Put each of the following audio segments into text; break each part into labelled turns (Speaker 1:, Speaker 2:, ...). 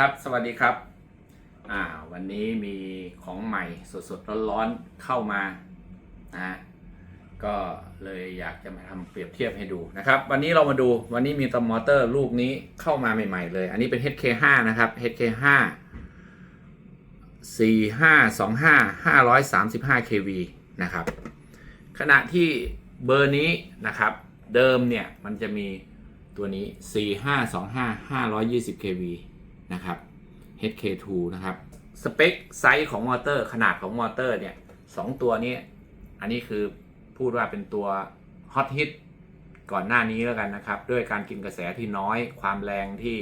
Speaker 1: ครับ สวัสดีครับ อ่า วันนี้มีของใหม่สดๆร้อนๆเข้ามา นะฮะ ก็เลยอยากจะมาทำเปรียบเทียบให้ดูนะครับ วันนี้เรามาดู วันนี้มีตัวมอเตอร์ลูกนี้เข้ามาใหม่ๆเลย อันนี้เป็น HK5 นะครับ HK5 4525 535 kV นะครับ ขณะที่เบอร์นี้นะครับ เดิมเนี่ยมันจะมีตัวนี้ 4525 520 kV นะครับ HK2 นะครับ สเปคไซส์ของมอเตอร์ขนาดของมอเตอร์เนี่ยสองตัวนี้ อันนี้คือพูดว่าเป็นตัวฮอตฮิตก่อนหน้านี้แล้วกันนะครับ ด้วยการกินกระแสที่น้อยความแรงที่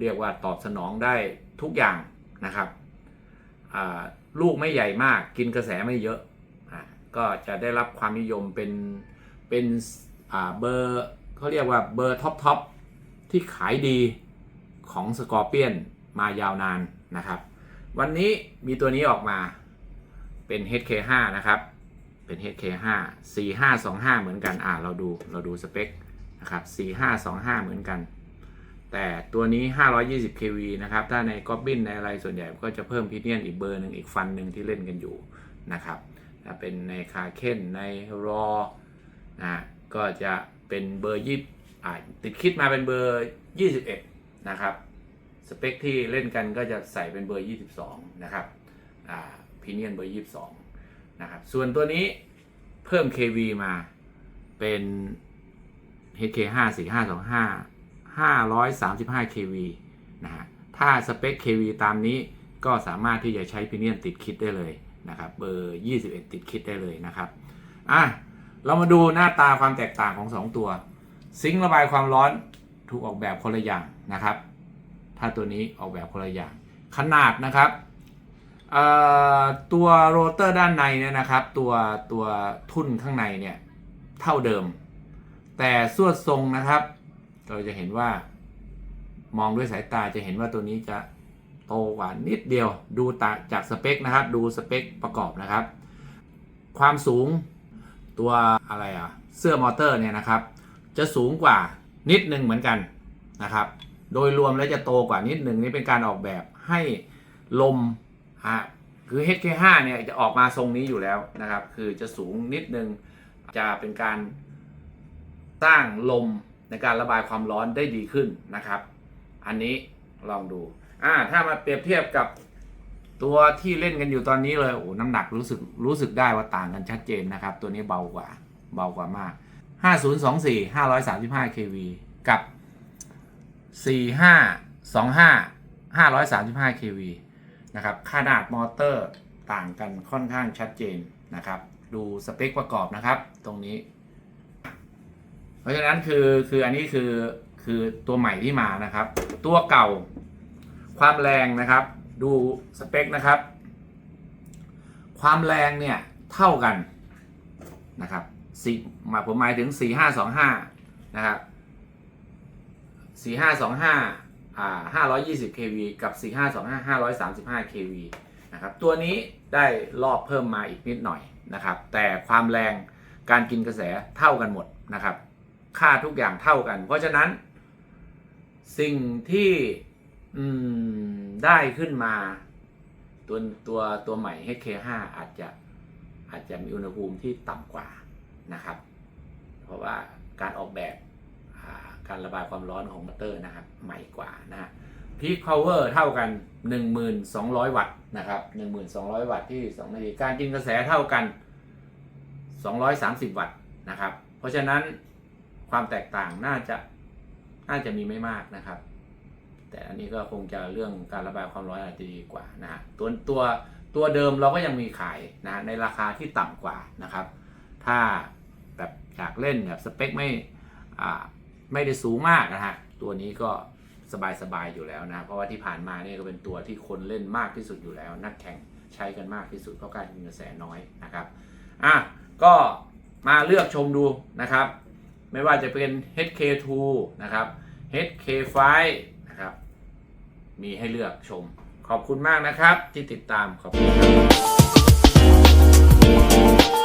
Speaker 1: เรียกว่าตอบสนองได้ทุกอย่างนะครับลูกไม่ใหญ่มากกินกระแสไม่เยอะอะก็จะได้รับความนิยมเป็นเป็นเบอร์เขาเรียกว่าเบอร์ท็อปท็อปที่ขายดี ของสกอร์เปียนมายาวนานนะครับ วันนี้มีตัวนี้ออกมาเป็น HK5 นะครับ เป็น HK5 4525 เหมือนกัน อ่าเราดู เราดูสเปค นะครับ4525 เหมือนกัน แต่ตัวนี้ 520 kV นะครับ ถ้าในก๊อบบินในอะไรส่วนใหญ่ก็จะเพิ่มพิเนียนอีกเบอร์หนึ่งอีกฟันหนึ่งที่เล่นกันอยู่นะครับถ้าเป็นในคาเคนในรอนะก็จะเป็นเบอร์ยี่ติดคิดมาเป็นเบอร์ 21 นะครับสเปคที่เล่นกันก็จะใส่เป็นเบอร์ 22 นะครับอ่าพิเนียนเบอร์ 22 นะครับ ส่วนตัวนี้เพิ่ม KV มาเป็น HK5 4525 535 KV นะฮะถ้าสเปค KV ตามนี้ก็สามารถที่จะใช้พิเนียนติดคิดได้เลยนะครับ เบอร์ 21 ติดคิดได้เลยนะครับอะเรามาดูหน้าตาความแตกต่างของ 2 ตัว ซิงค์ระบายความร้อน ถูกออกแบบคนละอย่างนะครับ ถ้าตัวนี้ออกแบบคนละอย่าง ขนาดนะครับตัวโรเตอร์ด้านในเนี่ยนะครับ ตัวตัวทุ่นข้างในเนี่ยเท่าเดิม แต่สวดทรงนะครับ เราจะเห็นว่ามองด้วยสายตาจะเห็นว่าตัวนี้จะโตกว่านิดเดียว ดูตาจากสเปคนะครับ ดูสเปคประกอบนะครับ ความสูงตัวอะไรอะเสื้อมอเตอร์เนี่ยนะครับ จะสูงกว่า นิดนึงเหมือนกันนะครับ โดยรวมแล้วจะโตกว่านิดหนึ่งนี่เป็นการออกแบบให้ลมฮะคือ HK5 เนี่ยจะออกมาทรงนี้อยู่แล้วนะครับ คือจะสูงนิดนึงจะเป็นการสร้างลมในการระบายความร้อนได้ดีขึ้นนะครับ อันนี้ลองดูอ่าถ้ามาเปรียบเทียบกับตัวที่เล่นกันอยู่ตอนนี้เลยโอ้น้ำหนักรู้สึกรู้สึกได้ว่าต่างกันชัดเจนนะครับ ตัวนี้เบากว่าเบากว่ามาก 5024 535 kV กับ 4525 535 kV นะครับ ขนาดมอเตอร์ต่างกันค่อนข้างชัดเจนนะครับ ดูสเปคประกอบนะครับ ตรงนี้ เพราะฉะนั้นคือคืออันนี้คือคือตัวใหม่ที่มานะครับ ตัวเก่าความแรงนะครับ ดูสเปคนะครับ ความแรงเนี่ยเท่ากันนะครับ สี่มาผมหมายถึง4525นะครับ4525อ่า520 kV กับ4525 535 kV นะครับตัวนี้ได้รอบเพิ่มมาอีกนิดหน่อยนะครับ แต่ความแรงการกินกระแสเท่ากันหมดนะครับ ค่าทุกอย่างเท่ากัน เพราะฉะนั้น สิ่งที่ได้ขึ้นมาตัวตัวตัวใหม่ HK5 อาจจะอาจจะมีอุณหภูมิที่ต่ำกว่า นะครับ เพราะว่าการออกแบบการระบายความร้อนของมอเตอร์นะครับ ใหม่กว่านะฮะ Peak Power เท่ากัน 1200 วัตต์นะครับ 1200 วัตต์ที่2นาทีการกินกระแสเท่ากัน 230 วัตต์นะครับ เพราะฉะนั้นความแตกต่างน่าจะน่าจะมีไม่มากนะครับ แต่อันนี้ก็คงจะเรื่องการระบายความร้อนอาจจะดีกว่านะฮะตัวตัวตัวเดิมเราก็ยังมีขายนะในราคาที่ต่ำกว่านะครับ ถ้าแบบอยากเล่นแบบสเปคไม่ไม่ได้สูงมากนะฮะ ตัวนี้ก็สบายๆอยู่แล้วนะ เพราะว่าที่ผ่านมาเนี่ยก็เป็นตัวที่คนเล่นมากที่สุดอยู่แล้ว นักแข่งใช้กันมากที่สุดเพราะการกินกระแสน้อยนะครับ อะ ก็มาเลือกชมดูนะครับ ไม่ว่าจะเป็น HK2 นะครับ HK5 นะครับ มีให้เลือกชม ขอบคุณมากนะครับที่ติดตามขอบคุณครับ